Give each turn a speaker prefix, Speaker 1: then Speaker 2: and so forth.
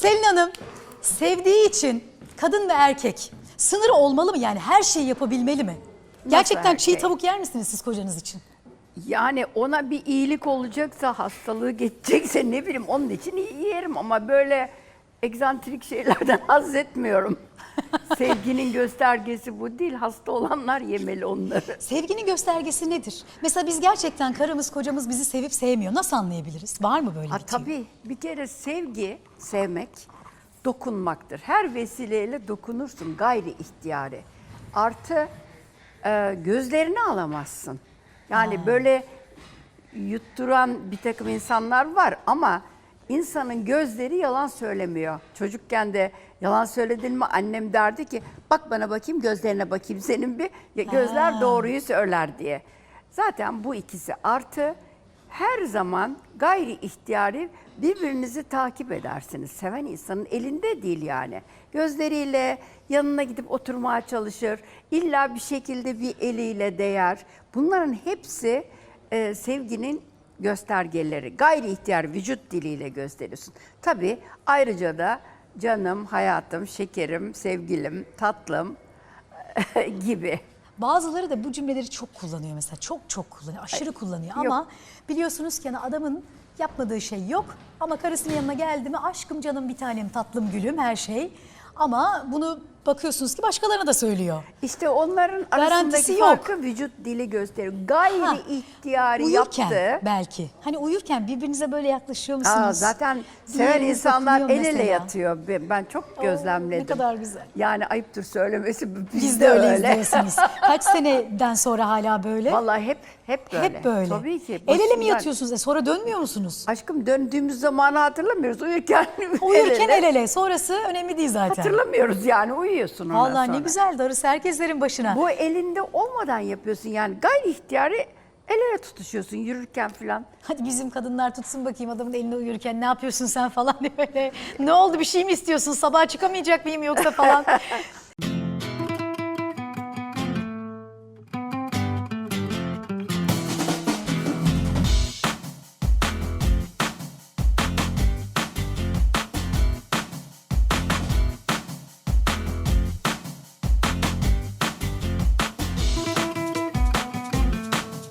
Speaker 1: Selin Hanım sevdiği için kadın ve erkek sınırı olmalı mı? Yani her şeyi yapabilmeli mi? Gerçekten çiğ
Speaker 2: erkek?
Speaker 1: tavuk yer misiniz siz kocanız için?
Speaker 2: Yani ona bir iyilik olacaksa, hastalığı geçecekse ne bileyim onun için iyi yerim ama böyle egzantrik şeylerden haz etmiyorum. Sevginin göstergesi bu değil. Hasta olanlar yemeli onları.
Speaker 1: Sevginin göstergesi nedir? Mesela biz gerçekten karımız kocamız bizi sevip sevmiyor. Nasıl anlayabiliriz? Var mı böyle
Speaker 2: Ha,
Speaker 1: bir tüy?
Speaker 2: tabii bir kere sevgi, sevmek dokunmaktır. Her vesileyle dokunursun gayri ihtiyari. Artı e, gözlerini alamazsın. Yani böyle yutturan bir takım insanlar var ama insanın gözleri yalan söylemiyor. Çocukken de yalan söyledin mi annem derdi ki bak bana bakayım gözlerine bakayım senin bir Ya gözler
Speaker 1: Ha.
Speaker 2: doğruyu söyler diye. Zaten bu ikisi artı her zaman gayri ihtiyari birbirinizi takip edersiniz. Seven insanın elinde değil yani. Gözleriyle yanına gidip oturmaya çalışır. İlla bir şekilde bir eliyle değer. Bunların hepsi e, sevginin göstergeleri. Gayri ihtiyar vücut diliyle gösteriyorsun. Tabii ayrıca da canım, hayatım, şekerim, sevgilim, tatlım gibi.
Speaker 1: Bazıları da bu cümleleri çok kullanıyor mesela. Çok çok kullanıyor. Aşırı kullanıyor ama biliyorsunuz ki hani adamın yapmadığı şey yok. Ama karısının yanına geldi mi aşkım canım bir tanem tatlım gülüm her şey. Ama bunu bakıyorsunuz ki başkalarına da söylüyor.
Speaker 2: İşte onların
Speaker 1: Garantisi
Speaker 2: arasındaki
Speaker 1: yok.
Speaker 2: farkı vücut dili gösteriyor. Gayri
Speaker 1: Ha,
Speaker 2: ihtiyari
Speaker 1: uyurken
Speaker 2: yaptı.
Speaker 1: belki. Hani uyurken birbirinize böyle yaklaşıyor musunuz?
Speaker 2: Aa, zaten seven
Speaker 1: Diğeriniz
Speaker 2: insanlar
Speaker 1: dokunuyor
Speaker 2: el ele
Speaker 1: mesela.
Speaker 2: yatıyor. Ben ben çok gözlemledim.
Speaker 1: ne kadar güzel.
Speaker 2: Yani ayıptır söylemesi bizde,
Speaker 1: Biz de
Speaker 2: öyle
Speaker 1: izliyorsunuz. Kaç seneden sonra hala böyle?
Speaker 2: Vallahi hep hep böyle.
Speaker 1: Hep böyle.
Speaker 2: Tabii ki.
Speaker 1: El ele mi
Speaker 2: Başından-
Speaker 1: yatıyorsunuz? E sonra dönmüyor musunuz?
Speaker 2: Aşkım döndüğümüz zamanı hatırlamıyoruz. Uyurken
Speaker 1: Uyurken el ele. Sonrası önemli değil zaten.
Speaker 2: Hatırlamıyoruz yani uyuyorsun ondan
Speaker 1: Vallahi ne
Speaker 2: sonra.
Speaker 1: güzel darısı herkeslerin başına.
Speaker 2: Bu elinde olmadan yapıyorsun yani gayri ihtiyari el ele tutuşuyorsun yürürken falan.
Speaker 1: Hadi bizim kadınlar tutsun bakayım adamın elinde uyurken ne yapıyorsun sen falan diye böyle. Ne oldu bir şey mi istiyorsun sabah çıkamayacak mıyım yoksa falan.